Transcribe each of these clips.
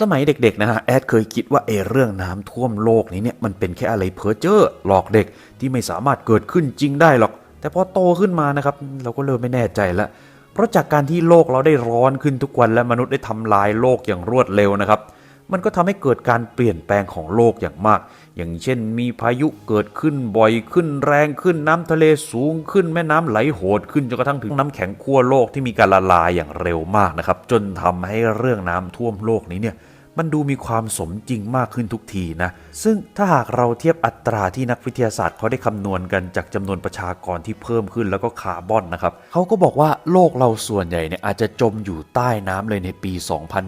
สมัยเด็กๆนะฮะแอดเคยคิดว่าเอเรื่องน้ำท่วมโลกนี้เนี่ยมันเป็นแค่อะไรเพ้อเจ้อหลอกเด็กที่ไม่สามารถเกิดขึ้นจริงได้หรอก แต่พอโตขึ้นมานะครับเราก็เริ่มไม่แน่ใจละเพราะจากการที่โลกเราได้ร้อนขึ้นทุกวันและมนุษย์ได้ทำลายโลกอย่างรวดเร็วนะครับ มันก็ทำให้เกิดการเปลี่ยนแปลงของโลกอย่างมาก อย่างเช่นมีพายุเกิดขึ้นบ่อยขึ้นแรงขึ้นน้ำทะเลสูงขึ้นแม่น้ำไหลโหดขึ้นจนกระทั่งถึงน้ำแข็งขั้วโลกที่มีการละลายอย่างเร็วมากนะครับ จนทำให้เรื่องน้ำท่วมโลกนี้เนี่ย มันดูมีความสมจริงมากขึ้นทุกทีนะ ซึ่งถ้าหากเราเทียบอัตราที่นักวิทยาศาสตร์เขาได้คำนวณกันจากจำนวนประชากรที่เพิ่มขึ้นแล้วก็คาร์บอนนะครับเขาก็บอกว่าโลกเราส่วนใหญ่เนี่ยอาจจะจมอยู่ใต้น้ำเลยในปี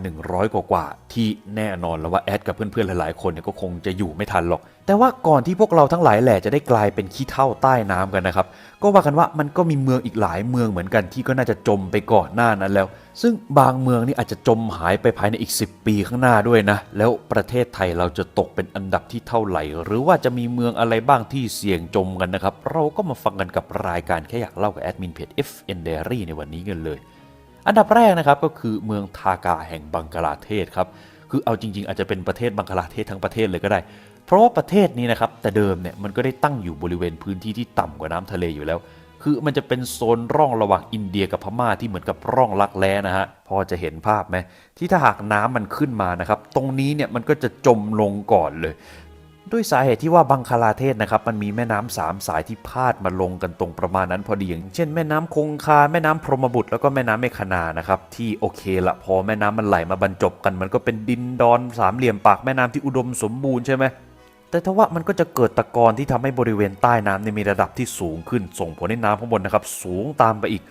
2,100 กว่าๆที่แน่นอนแล้วว่าแอดกับเพื่อนๆหลายๆคนเนี่ยก็คงจะอยู่ไม่ทันหรอก แต่ว่าก่อนที่พวกเราทั้งหลายแหล่จะได้กลายเป็นขี้เท่าใต้น้ำกันนะครับ ก็ว่ากันว่ามันก็มีเมืองอีกหลายเมืองเหมือนกันที่ก็น่าจะจมไปก่อนหน้านั้นแล้ว ซึ่งบางเมืองนี่อาจจะจมหายไปภายในอีก 10 ปีข้างหน้าด้วยนะ แล้วประเทศไทยเราจะตกเป็นอันดับที่เท่าไหร่ หรือว่าจะมีเมืองอะไรบ้างที่เสี่ยงจมกันนะครับ เราก็มาฟังกันกับรายการแค่อยากเล่ากับแอดมินเพจ FN Diary ในวันนี้กันเลย อันดับแรกนะครับก็คือเมืองทากาแห่งบังกลาเทศครับคือเอาจริง ๆ อาจจะเป็นประเทศบังกลาเทศทั้งประเทศเลยก็ได้ ราะว่าประเทศนี้นะครับแต่เดิมเนี่ยมันก็ได้ตั้งอยู่บริเวณพื้นที่ที่ต่ำกว่าน้ำทะเลอยู่แล้ว คือมันจะเป็นโซนร่องระหว่างอินเดียกับพม่าที่เหมือนกับร่องลักแร้นะฮะพอจะเห็นภาพไหมที่ถ้าหากน้ำมันขึ้นมานะครับตรงนี้เนี่ยมันก็จะจมลงก่อนเลยด้วยสาเหตุที่ว่าบังคลาเทศนะครับมันมีแม่น้ำสามสายที่พาดมาลงกันตรงประมาณนั้นพอดีอย่างเช่นแม่น้ำคงคาแม่น้ำพรหมบุตรแล้วก็แม่น้ำเมขนานะครับที่โอเคละพอแม่น้ำมันไหลมาบรรจบกัน มันก็เป็นดินดอนสามเหลี่ยมปากแม่น้ำที่อุดมสมบูรณ์ใช่ไหม แต่ถ้าว่ามันก็จะเกิดตะกอนที่ทำให้บริเวณใต้น้ำเนี่ยมีระดับที่สูงขึ้น ส่งผลให้น้ำข้างบนนะครับสูงตามไปอีก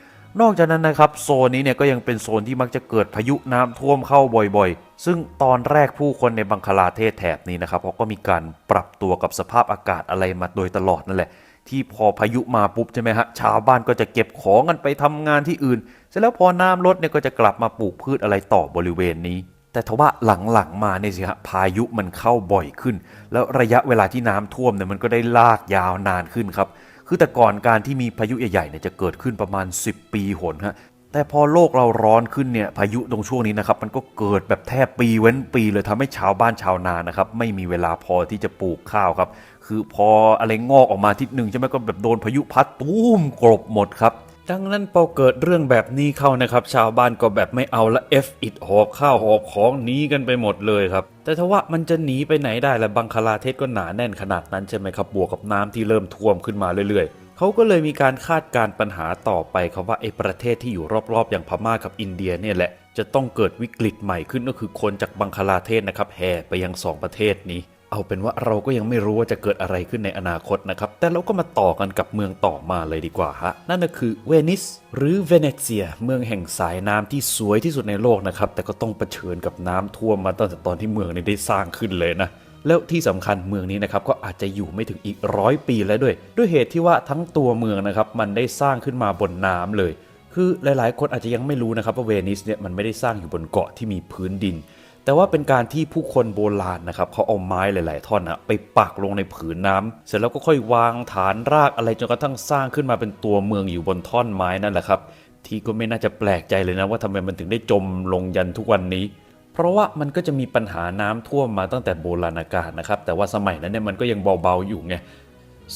นอกจากนั้นนะครับโซนนี้เนี่ยก็ยังเป็นโซนที่มักจะเกิดพายุน้ำท่วมเข้าบ่อยๆ ซึ่งตอนแรกผู้คนในบังคลาเทศแถบนี้นะครับเขาก็มีการปรับตัวกับสภาพอากาศอะไรมาโดยตลอดนั่นแหละที่พอพายุมาปุ๊บใช่ไหมฮะชาวบ้านก็จะเก็บของกันไปทำงานที่อื่น เสร็จแล้วพอน้ำลดเนี่ยก็จะกลับมาปลูกพืชอะไรต่อบริเวณนี้ แต่ทว่าหลังๆมาเนี่ยสิฮะพายุมันเข้าบ่อยขึ้น แล้วระยะเวลาที่น้ำท่วมเนี่ยมันก็ได้ลากยาวนานขึ้นครับ คือแต่ก่อนการที่มีพายุใหญ่ๆเนี่ยจะเกิดขึ้นประมาณ 10 ปีหนฮะแต่พอโลกเราร้อนขึ้นเนี่ยพายุตรงช่วงนี้นะครับมันก็เกิดแบบแทบปีเว้นปีเลยทำให้ชาวบ้านชาวนานะครับไม่มีเวลาพอที่จะปลูกข้าวครับ คือพออะไรงอกออกมาทิศหนึ่งใช่ไหมก็แบบโดนพายุพัดตุ้มกลบหมดครับ ดังนั้นพอเกิดเรื่องแบบนี้เข้านะครับ ชาวบ้านก็แบบไม่เอาละ F อิดหอบข้าวหอบของหนีกันไปหมดเลยครับ แต่ถ้าว่ามันจะหนีไปไหนได้ละบังคลาเทศก็หนาแน่นขนาดนั้นใช่ไหมครับบวกกับน้ำที่เริ่มท่วมขึ้นมาเรื่อยๆเขาก็เลยมีการคาดการปัญหาต่อไปครับว่าไอ้ประเทศที่อยู่รอบๆ อย่างพม่ากับอินเดียเนี่ยแหละจะต้องเกิดวิกฤตใหม่ขึ้นก็คือคนจากบังคลาเทศนะครับแห่ไปยังสองประเทศนี้ เอาเป็นว่าเราก็ยังไม่รู้ว่าจะเกิดอะไรขึ้นในอนาคตนะครับ แต่เราก็มาต่อกันกับเมืองต่อมาเลยดีกว่าฮะ นั่นก็คือเวนิสหรือเวเนเซีย เมืองแห่งสายน้ำที่สวยที่สุดในโลกนะครับ แต่ก็ต้องเผชิญกับน้ำท่วมมาตั้งแต่ตอนที่เมืองนี้ได้สร้างขึ้นเลยนะแล้วที่สำคัญเมืองนี้นะครับก็อาจจะอยู่ไม่ถึงอีกร้อยปีแล้วด้วย ด้วยเหตุที่ว่าทั้งตัวเมืองนะครับมันได้สร้างขึ้นมาบนน้ำเลย คือหลายๆ คนอาจจะยังไม่รู้นะครับว่าเวนิสเนี่ยมันไม่ได้สร้างอยู่บนเกาะที่มีพื้นดิน แต่ว่าเป็นการที่ผู้คนโบราณนะครับเขาเอาไม้หลาย ๆ ท่อนอะไปปักลงในผืนน้ำเสร็จแล้วก็ค่อยวางฐานรากอะไรจนกระทั่งสร้างขึ้นมาเป็นตัวเมืองอยู่บนท่อนไม้นั่นแหละครับ ที่ก็ไม่น่าจะแปลกใจเลยนะว่าทำไมมันถึงได้จมลงยันทุกวันนี้ เพราะว่ามันก็จะมีปัญหาน้ำท่วมมาตั้งแต่โบราณกาลนะครับแต่ว่าสมัยนั้นเนี่ยมันก็ยังเบาๆอยู่ไง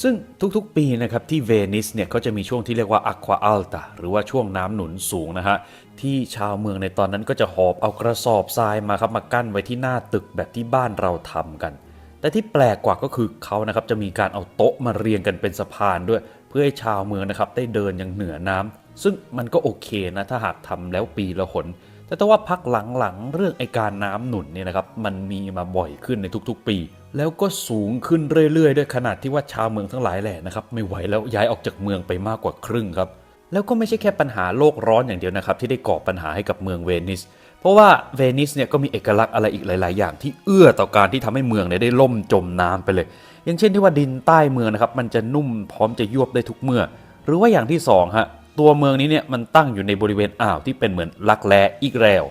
ซึ่งทุกๆปีนะครับที่เวนิสเนี่ยเขาจะมีช่วงที่เรียกว่าอควาอัลตาหรือว่าช่วงน้ำหนุนสูงนะฮะ ที่ชาวเมืองในตอนนั้นก็จะหอบเอากระสอบทรายมาครับมากั้นไว้ที่หน้าตึกแบบที่บ้านเราทำกัน แต่ที่แปลกกว่าก็คือเขานะครับจะมีการเอาโต๊ะมาเรียงกันเป็นสะพานด้วย เพื่อให้ชาวเมืองนะครับได้เดินอย่างเหนือน้ำซึ่งมันก็โอเคนะถ้าหากทำแล้วปีละหน แต่ถ้าว่าพักหลังๆ เรื่องไอการน้ำหนุนเนี่ยนะครับมันมีมาบ่อยขึ้นในทุกๆ ปี แล้วก็สูงขึ้นเรื่อยๆ ด้วยขนาดที่ว่าชาวเมืองทั้งหลายแหล่นะครับไม่ไหวแล้วย้ายออกจากเมืองไปมากกว่าครึ่งครับแล้วก็ไม่ใช่แค่ปัญหาโลกร้อนอย่างเดียวนะครับที่ได้ก่อปัญหาให้กับเมืองเวนิส เพราะว่าเวนิสเนี่ยก็มีเอกลักษณ์อะไรอีกหลาย ๆ อย่างที่เอื้อต่อการที่ทำให้เมืองเนี่ยได้ล่มจมน้ำไปเลย อย่างเช่นที่ว่าดินใต้เมืองนะครับมันจะนุ่มพร้อมจะยวบได้ทุกเมื่อ หรือว่าอย่างที่สองฮะ ตัวเมืองนี้เนี่ยมันตั้งอยู่ในบริเวณอ่าวที่เป็นเหมือนลักแลอีกแล้ว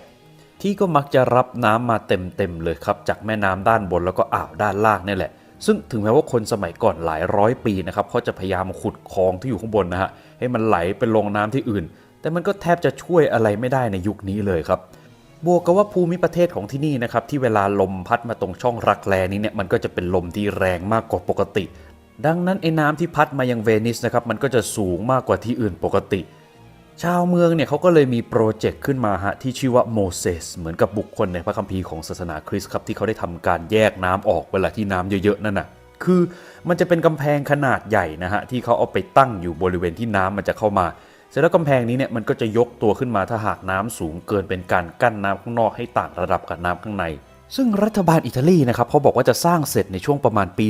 ที่ก็มักจะรับน้ำมาเต็มๆเลยครับจากแม่น้ำด้านบนแล้วก็อ่าวด้านล่างนี่แหละ ซึ่งถึงแม้ว่าคนสมัยก่อนหลายร้อยปีนะครับเขาจะพยายามขุดคลองที่อยู่ข้างบนนะฮะให้มันไหลไปลงน้ำที่อื่น แต่มันก็แทบจะช่วยอะไรไม่ได้ในยุคนี้เลยครับบวกกับว่าภูมิประเทศของที่นี่นะครับที่เวลาลมพัดมาตรงช่องรักแรนี้เนี่ยมันก็จะเป็นลมที่แรงมากกว่าปกติ ดังนั้นไอ้น้ำที่พัดมายังเวนิสนะครับมันก็จะสูงมากกว่าที่อื่นปกติ ชาวเมืองเนี่ยเขาก็เลยมีโปรเจกต์ขึ้นมาฮะที่ชื่อว่าโมเสสเหมือนกับบุคคลในพระคัมภีร์ของศาสนาคริสต์ครับที่เขาได้ทำการแยกน้ำออกเวลาที่น้ำเยอะๆนั่นน่ะคือมันจะเป็นกำแพงขนาดใหญ่นะฮะที่เขาเอาไปตั้งอยู่บริเวณที่น้ำมันจะเข้ามา เสร็จแล้วกำแพงนี้เนี่ยมันก็จะยกตัวขึ้นมาถ้าหากน้ำสูงเกินเป็นการกั้นน้ำข้างนอกให้ต่างระดับกับน้ำข้างใน ซึ่งรัฐบาลอิตาลีนะครับเขาบอกว่าจะสร้างเสร็จในช่วงประมาณปี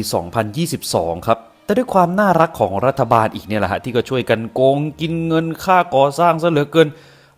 2022 ครับแต่ด้วยความน่ารักของรัฐบาลอีกเนี่ยแหละฮะที่ก็ช่วยกันโกงกินเงินค่าก่อสร้างซะเหลือเกิน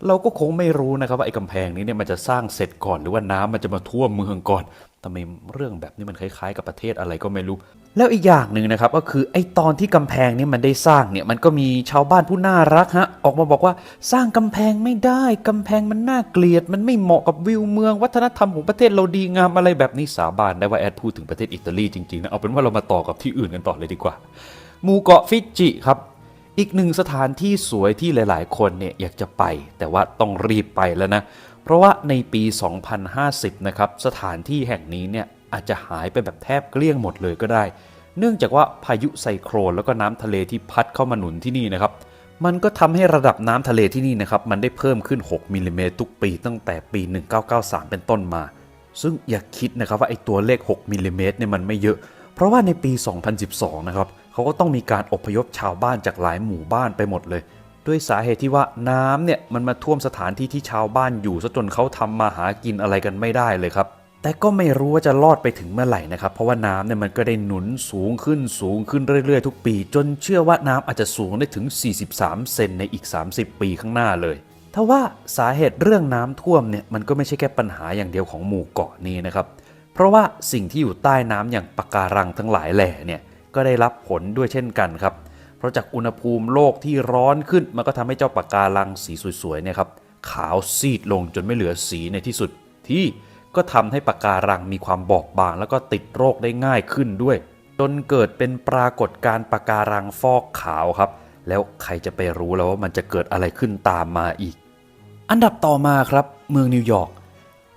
เราก็คงไม่รู้นะครับว่าไอ้กำแพงนี้เนี่ยมันจะสร้างเสร็จก่อนหรือว่าน้ำมันจะมาท่วมเมืองก่อน ทำไมเรื่องแบบนี้มันคล้ายๆ กับประเทศอะไรก็ไม่รู้ แล้วอีกอย่างหนึ่งนะครับก็คือไอ้ตอนที่กำแพงนี้มันได้สร้างเนี่ยมันก็มีชาวบ้านผู้น่ารักฮะออกมาบอกว่าสร้างกำแพงไม่ได้กำแพงมันน่าเกลียด มันไม่เหมาะกับวิวเมือง วัฒนธรรมของประเทศเราดีงามอะไรแบบนี้สาบานได้ว่าแอดพูดถึงประเทศอิตาลีจริงๆนะเอาเป็นว่าเรามาต่อกับที่อื่นกันต่อเลยดีกว่าหมู่เกาะฟิจิครับอีกหนึ่งสถานที่สวยที่หลาย ๆ คนเนี่ยอยากจะไป แต่ว่าต้องรีบไปแล้วนะ เพราะว่าในปี 2050 นะครับสถานที่แห่งนี้เนี่ยอาจจะหายไปแบบแทบเกลี้ยงหมดเลยก็ได้ เนื่องจากว่าพายุไซโครนแล้วก็น้ำทะเลที่พัดเข้ามาหนุนที่นี่นะครับ มันก็ทำให้ระดับน้ำทะเลที่นี่นะครับมันได้เพิ่มขึ้น 6มิลลิเมตรทุกปีตั้งแต่ปี 1993 เป็นต้นมา ซึ่งอย่าคิดนะครับว่าไอ้ตัวเลข 6มิลลิเมตรเนี่ยมันไม่เยอะ เพราะว่าในปี 2012 นะครับเขาก็ต้องมีการอพยพชาวบ้านจากหลายหมู่บ้านไปหมดเลย ด้วยสาเหตุที่ว่าน้ำเนี่ยมันมาท่วมสถานที่ที่ชาวบ้านอยู่ซะจนเขาทำมาหากินอะไรกันไม่ได้เลยครับ แต่ก็ไม่รู้ว่าจะรอดไปถึงเมื่อไหร่นะครับ เพราะว่าน้ำเนี่ยมันก็ได้หนุนสูงขึ้นสูงขึ้นเรื่อยๆ ทุกปี จนเชื่อว่าน้ำอาจจะสูงได้ถึง 43 เซนในอีก 30 ปีข้างหน้าเลยทว่าสาเหตุเรื่องน้ำท่วมเนี่ยมันก็ไม่ใช่แค่ปัญหาอย่างเดียวของหมู่เกาะนี้นะครับ เพราะว่าสิ่งที่อยู่ใต้น้ำอย่างปะการังทั้งหลายแหล่เนี่ยก็ได้รับผลด้วยเช่นกันครับ เพราะจากอุณหภูมิโลกที่ร้อนขึ้น มันก็ทำให้เจ้าปะการังสีสวยๆเนี่ยครับขาวซีดลงจนไม่เหลือสีในที่สุด ที่ก็ทำให้ปะการังมีความบอบบาง แล้วก็ติดโรคได้ง่ายขึ้นด้วย จนเกิดเป็นปรากฏการณ์ปะการังฟอกขาวครับ แล้วใครจะไปรู้แล้วว่ามันจะเกิดอะไรขึ้นตามมาอีก อันดับต่อมาครับ เมืองนิวยอร์ก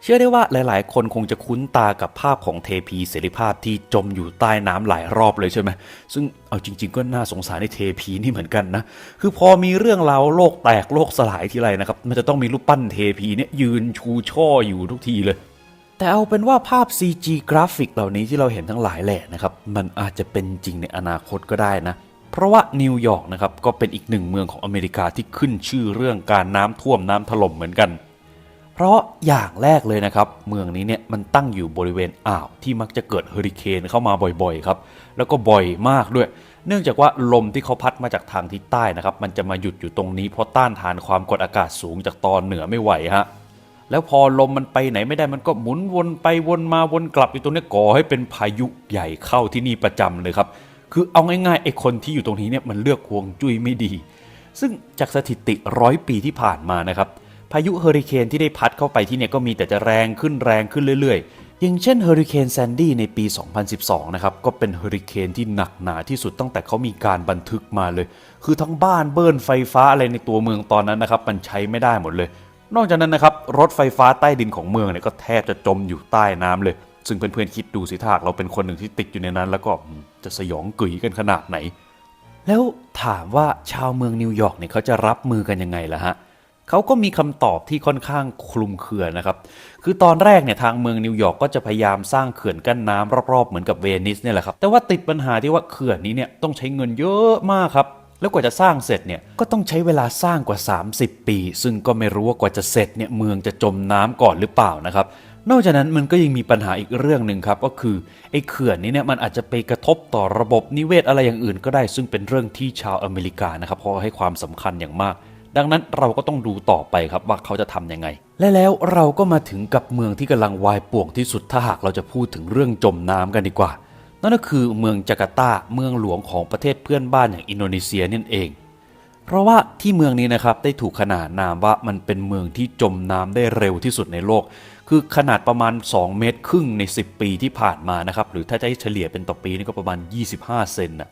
เชื่อได้ว่าหลาย ๆ คนคงจะคุ้นตากับภาพของเทพีเสรีภาพที่จมอยู่ใต้น้ำหลายรอบเลยใช่ไหม ซึ่งเอาจริง ๆ ก็น่าสงสารในเทพีนี่เหมือนกันนะ คือพอมีเรื่องราวโลกแตกโลกสลายทีไรนะครับ มันจะต้องมีรูปปั้นเทพีเนี่ยยืนชูช่ออยู่ทุกทีเลย แต่เอาเป็นว่าภาพ CG กราฟิกเหล่านี้ที่เราเห็นทั้งหลายแหละนะครับ มันอาจจะเป็นจริงในอนาคตก็ได้นะเพราะว่านิวยอร์กนะครับก็เป็นอีกหนึ่งเมืองของอเมริกาที่ขึ้นชื่อเรื่องการน้ำท่วมน้ำถล่มเหมือนกัน ราะอย่างแรกเลยนะครับ เมืองนี้เนี่ยมันตั้งอยู่บริเวณอ่าวที่มักจะเกิดเฮอริเคนเข้ามาบ่อยๆครับแล้วก็บ่อยมากด้วย เนื่องจากว่าลมที่เขาพัดมาจากทางทิศใต้นะครับ มันจะมาหยุดอยู่ตรงนี้เพราะต้านทานความกดอากาศสูงจากตอนเหนือไม่ไหวฮะแล้วพอลมมันไปไหนไม่ได้มันก็หมุนวนไปวนมาวนกลับอยู่ตรงนี้ก่อให้เป็นพายุใหญ่เข้าที่นี่ประจำเลยครับคือเอาง่ายๆไอ้คนที่อยู่ตรงนี้เนี่ยมันเลือกห่วงจุ้ยไม่ดี ซึ่งจากสถิติร้อยปีที่ผ่านมานะครับ พายุเฮอริเคนที่ได้พัดเข้าไปที่เนี่ยก็มีแต่จะแรงขึ้นแรงขึ้นเรื่อยๆ อย่างเช่นเฮอริเคนแซนดี้ในปี 2012 นะครับ ก็เป็นเฮอริเคนที่หนักหนาที่สุดตั้งแต่เขามีการบันทึกมาเลย คือทั้งบ้านเบิร์นไฟฟ้าอะไรในตัวเมืองตอนนั้นนะครับ มันใช้ไม่ได้หมดเลย นอกจากนั้นนะครับรถไฟฟ้าใต้ดินของเมืองเนี่ยก็แทบจะจมอยู่ใต้น้ำเลย ซึ่งเพื่อนๆคิดดูสิถ้ากเราเป็นคนหนึ่งที่ติดอยู่ในนั้น แล้วก็จะสยองกึ๋ยกันขนาดไหน แล้วถามว่าชาวเมืองนิวยอร์กเนี่ยเขาจะรับมือกันยังไงล่ะฮะ เขาก็มีคำตอบที่ค่อนข้างคลุมเครือนะครับ คือตอนแรกเนี่ยทางเมืองนิวยอร์กก็จะพยายามสร้างเขื่อนกั้นน้ำรอบๆเหมือนกับเวนิสเนี่ยแหละครับ แต่ว่าติดปัญหาที่ว่าเขื่อนนี้เนี่ยต้องใช้เงินเยอะมากครับแล้วกว่าจะสร้างเสร็จเนี่ยก็ต้องใช้เวลาสร้างกว่า 30 ปี ซึ่งก็ไม่รู้ว่ากว่าจะเสร็จเนี่ยเมืองจะจมน้ำก่อนหรือเปล่านะครับ นอกจากนั้นมันก็ยังมีปัญหาอีกเรื่องหนึ่งครับก็คือไอ้เขื่อนนี้เนี่ยมันอาจจะไปกระทบต่อระบบนิเวศอะไรอย่างอื่น ก็ได้ซึ่งเป็นเรื่องที่ชาวอเมริกานะครับเขาให้ความสำคัญอย่างมาก ดังนั้นเราก็ต้องดูต่อไปครับว่าเขาจะทำยังไง และแล้วเราก็มาถึงกับเมืองที่กำลังวายป่วงที่สุดถ้าหากเราจะพูดถึงเรื่องจมน้ำกันดีกว่า นั่นก็คือเมืองจาการ์ตาเมืองหลวงของประเทศเพื่อนบ้านอย่างอินโดนีเซียนั่นเอง เพราะว่าที่เมืองนี้นะครับได้ถูกขนานนามว่ามันเป็นเมืองที่จมน้ำได้เร็วที่สุดในโลก คือขนาดประมาณ 2 เมตรครึ่งใน 10 ปีที่ผ่านมานะครับหรือถ้าจะเฉลี่ยเป็นต่อปีนี่ก็ประมาณ 25 เซนนะ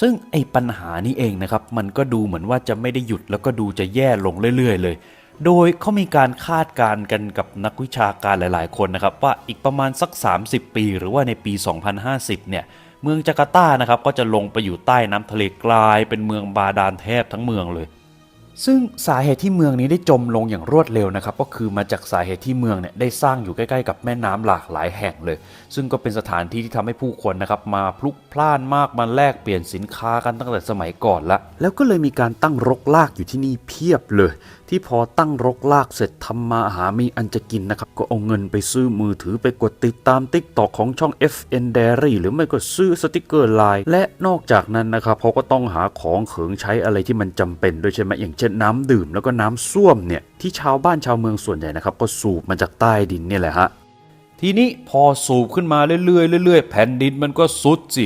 ซึ่งไอ้ปัญหานี้เองนะครับ มันก็ดูเหมือนว่าจะไม่ได้หยุดแล้วก็ดูจะแย่ลงเรื่อย ๆ เลย โดยเขามีการคาดการณ์กันกับนักวิชาการหลาย ๆ คนนะครับ ว่าอีกประมาณสัก 30 ปี หรือว่าในปี 2050 เนี่ยเมืองจาการ์ตานะครับก็จะลงไปอยู่ใต้น้ำทะเลกลายเป็นเมืองบาดาลแทบทั้งเมืองเลย ซึ่งสาเหตุที่เมืองนี้ได้จมลงอย่างรวดเร็วนะครับก็คือมาจากสาเหตุที่เมืองเนี่ยได้สร้างอยู่ใกล้ๆกับแม่น้ำหลากหลายแห่งเลย ซึ่งก็เป็นสถานที่ที่ทำให้ผู้คนนะครับมาพลุกพล่านมากมาแลกเปลี่ยนสินค้ากันตั้งแต่สมัยก่อนละ แล้วก็เลยมีการตั้งรกลากอยู่ที่นี่เพียบเลย ที่พอตั้งรกลากเสร็จทำมาหามีอันจะกินนะครับก็เอาเงินไปซื้อมือถือไปกดติดตามติ๊กตอกของช่อง FN Diary หรือไม่ก็ซื้อสติกเกอร์ไลน์และนอกจากนั้นนะครับเขาก็ต้องหาของเขิงใช้อะไรที่มันจำเป็นด้วยใช่ไหมอย่างเช่นน้ำดื่มแล้วก็น้ำส้วมเนี่ยที่ชาวบ้านชาวเมืองส่วนใหญ่นะครับก็สูบมาจากใต้ดินเนี่ยแหละฮะทีนี้พอสูบขึ้นมาเรื่อยๆเรื่อยๆ แผ่นดินมันก็สุดสิ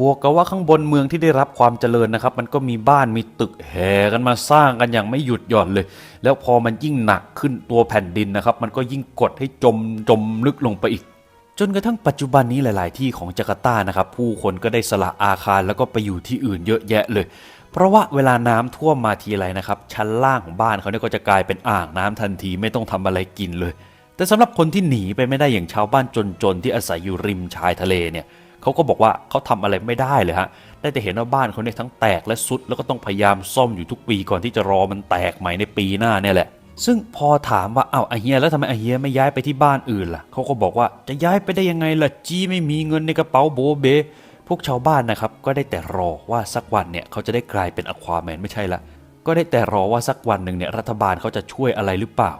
บวกกับว่าข้างบนเมืองที่ได้รับความเจริญนะครับ มันก็มีบ้านมีตึกแห่กันมาสร้างกันอย่างไม่หยุดหย่อนเลย แล้วพอมันยิ่งหนักขึ้นตัวแผ่นดินนะครับ มันก็ยิ่งกดให้จมจมลึกลงไปอีก จนกระทั่งปัจจุบันนี้หลาย ๆ ที่ของจาการ์ตานะครับ ผู้คนก็ได้สละอาคารแล้วก็ไปอยู่ที่อื่นเยอะแยะเลย เพราะว่าเวลาน้ำท่วมมาทีไรนะครับ ชั้นล่างของบ้านเขาเนี่ยก็จะกลายเป็นอ่างน้ำทันทีไม่ต้องทำอะไรกินเลย แต่สำหรับคนที่หนีไปไม่ได้อย่างชาวบ้านจนๆที่อาศัยอยู่ริมชายทะเลเนี่ยเขาก็บอกว่าเขาทำอะไรไม่ได้เลยฮะได้แต่เห็นว่าบ้านเขาเนี่ยทั้งแตกและสุด แล้วก็ต้องพยายามซ่อมอยู่ทุกปีก่อนที่จะรอมันแตกใหม่ในปีหน้าเนี่ยแหละซึ่งพอถามว่าอ้าวไอเฮียแล้วทำไมไอเฮียไม่ย้ายไปที่บ้านอื่นล่ะเขาก็บอกว่าจะย้ายไปได้ยังไงล่ะจีไม่มีเงินในกระเป๋าโบเบ วกชาวบ้านนะครับก็ได้แต่รอว่าสักวันเนี่ยเขาจะได้กลายเป็นอควาแมนไม่ใช่ละ ก็ได้แต่รอว่าสักวันหนึ่งเนี่ยรัฐบาลเขาจะช่วยอะไรหรือเปล่า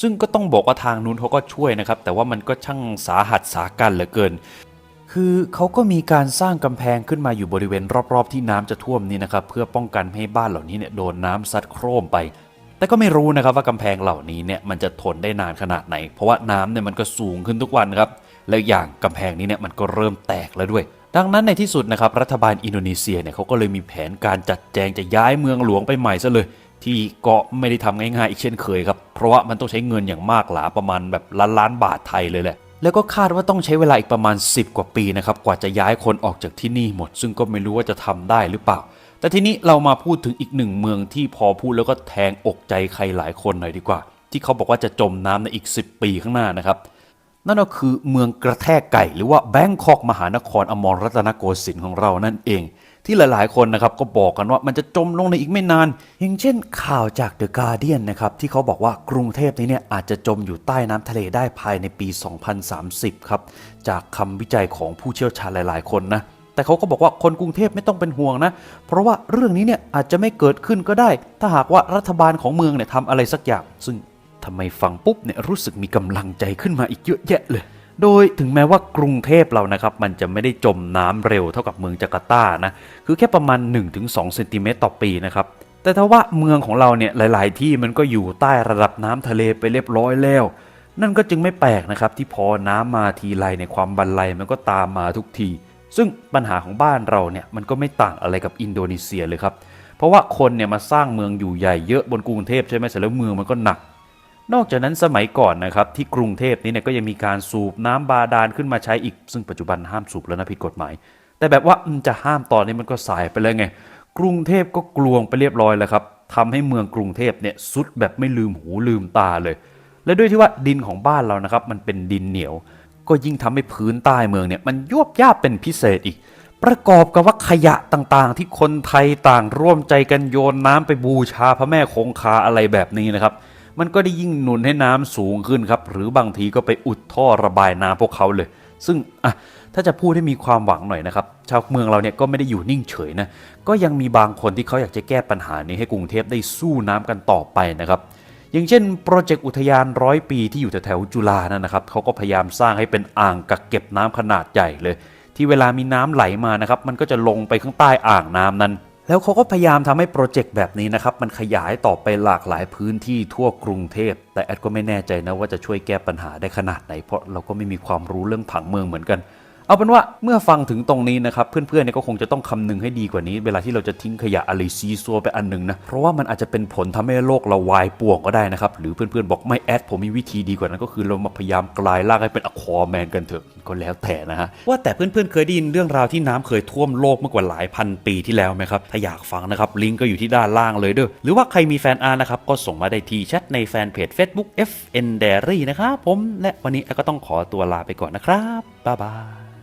ซึ่งก็ต้องบอกว่าทางนู้นเขาก็ช่วยนะครับ แต่ว่ามันก็ช่างสาหัสสากันเหลือเกิน คือเขาก็มีการสร้างกำแพงขึ้นมาอยู่บริเวณรอบๆ ที่น้ำจะท่วมนี่นะครับเพื่อป้องกันให้บ้านเหล่านี้เนี่ยโดนน้ำซัดโครมไป แต่ก็ไม่รู้นะครับว่ากำแพงเหล่านี้เนี่ยมันจะทนได้นานขนาดไหน เพราะว่าน้ำเนี่ยมันก็สูงขึ้นทุกวันครับ แล้วอย่างกำแพงนี้เนี่ยมันก็เริ่มแตกแล้วด้วย ดังนั้นในที่สุดนะครับรัฐบาลอินโดนีเซียเนี่ยเขาก็เลยมีแผนการจัดแจงจะย้ายเมืองหลวงไปใหม่ซะเลย ที่ก็ไม่ได้ทำง่ายๆอีกเช่นเคยครับเพราะว่ามันต้องใช้เงินอย่างมากหลาประมาณแบบล้านล้านบาทไทยเลยแหละแล้วก็คาดว่าต้องใช้เวลาอีกประมาณ 10 กว่าปีนะครับกว่าจะย้ายคนออกจากที่นี่หมด ซึ่งก็ไม่รู้ว่าจะทำได้หรือเปล่า แต่ทีนี้เรามาพูดถึงอีกหนึ่งเมืองที่พอพูดแล้วก็แทงอกใจใครหลายคนหน่อยดีกว่า ที่เขาบอกว่าจะจมน้ำในอีก 10 ปีข้างหน้านะครับ นั่นก็คือเมืองกระแทกไก่ หรือว่าแบงคอกมหานครอมรรัตนโกสินทร์ของเรานั่นเอง ที่หลายๆ คนนะครับก็บอกกันว่ามันจะจมลงในอีกไม่นาน อย่างเช่นข่าวจากเดอะการเดียนนะครับที่เขาบอกว่ากรุงเทพนี้เนี่ยอาจจะจมอยู่ใต้น้ำทะเลได้ภายในปี 2030 ครับ จากคำวิจัยของผู้เชี่ยวชาญหลาย ๆ คนนะแต่เขาก็บอกว่าคนกรุงเทพไม่ต้องเป็นห่วงนะ เพราะว่าเรื่องนี้เนี่ยอาจจะไม่เกิดขึ้นก็ได้ ถ้าหากว่ารัฐบาลของเมืองเนี่ยทำอะไรสักอย่าง ซึ่ง ทำไมฟังปุ๊บเนี่ยรู้สึกมีกำลังใจขึ้นมาอีกเยอะแยะเลย โดยถึงแม้ว่ากรุงเทพเรานะครับ มันจะไม่ได้จมน้ำเร็วเท่ากับเมืองจาการ์ตานะ คือแค่ประมาณ 1-2เซนติเมตรต่อปีนะครับแต่ถ้าว่าเมืองของเราเนี่ยหลาย ๆ ที่มันก็อยู่ใต้ระดับน้ำทะเลไปเรียบร้อยแล้ว นั่นก็จึงไม่แปลกนะครับที่พอน้ำมาทีไรในความบันไลมันก็ตามมาทุกที ซึ่งปัญหาของบ้านเราเนี่ยมันก็ไม่ต่างอะไรกับอินโดนีเซียเลยครับ เพราะว่าคนเนี่ยมาสร้างเมืองอยู่ใหญ่เยอะบนกรุงเทพใช่ไหมเสร็จแล้วเมืองมันก็หนัก นอกจากนั้นสมัยก่อนนะครับที่กรุงเทพนี้เนี่ยก็ยังมีการสูบน้ำบาดาลขึ้นมาใช้อีก ซึ่งปัจจุบันห้ามสูบแล้วนะผิดกฎหมาย แต่แบบว่าจะห้ามตอนนี้มันก็สายไปเลยไง กรุงเทพก็กลวงไปเรียบร้อยแล้วครับทำให้เมืองกรุงเทพเนี่ยสุดแบบไม่ลืมหูลืมตาเลย และด้วยที่ว่าดินของบ้านเรานะครับมันเป็นดินเหนียว ก็ยิ่งทำให้พื้นใต้เมืองเนี่ยมันยวบยาบเป็นพิเศษอีก ประกอบกับว่าขยะต่างๆ ที่คนไทยต่างร่วมใจกันโยนน้ำไปบูชาพระแม่คงคาอะไรแบบนี้นะครับ มันก็ได้ยิ่งหนุนให้น้ำสูงขึ้นครับ หรือบางทีก็ไปอุดท่อระบายน้ำพวกเขาเลย ซึ่งอะถ้าจะพูดให้มีความหวังหน่อยนะครับ ชาวเมืองเราเนี่ยก็ไม่ได้อยู่นิ่งเฉยนะ ก็ยังมีบางคนที่เขาอยากจะแก้ปัญหานี้ให้กรุงเทพได้สู้น้ำกันต่อไปนะครับ อย่างเช่นโปรเจกต์อุทยานร้อยปีที่อยู่แถวๆจุฬานั่นนะครับเขาก็พยายามสร้างให้เป็นอ่างกักเก็บน้ำขนาดใหญ่เลย ที่เวลามีน้ำไหลมานะครับ มันก็จะลงไปข้างใต้อ่างน้ำนั้น แล้วเขาก็พยายามทำให้โปรเจกต์แบบนี้นะครับ มันขยายต่อไปหลากหลายพื้นที่ทั่วกรุงเทพ แต่แอดก็ไม่แน่ใจนะว่าจะช่วยแก้ปัญหาได้ขนาดไหน เพราะเราก็ไม่มีความรู้เรื่องผังเมืองเหมือนกัน เอาเป็นว่าเมื่อฟังถึงตรงนี้นะครับเพื่อนๆเนี่ยก็คงจะต้องคำนึงให้ดีกว่านี้ เวลาที่เราจะทิ้งขยะอะไรซีซัวไปอันหนึ่งนะเพราะว่ามันอาจจะเป็นผลทำให้โลกเราวายป่วงก็ได้นะครับหรือเพื่อนๆบอกไม่แอดผมมีวิธีดีกว่านั้นก็คือเรามาพยายามกลายร่างให้เป็นอควาแมนกันเถอะก็แล้วแต่นะฮะว่าแต่เพื่อนๆเคยได้ยินเรื่องราวที่น้ำเคยท่วมโลกเมื่อกว่าหลายพันปีที่แล้วไหมครับถ้าอยากฟังนะครับลิงก์ก็อยู่ที่ด้านล่างเลยเด้อหรือว่าใครมีแฟนอาร์นะครับก็ส่งมาได้ที่แชทในแฟนเพจ Facebook FN Diary นะครับผมและวันนี้ก็ต้องขอตัวลาไปก่อนนะครับบ๊ายบาย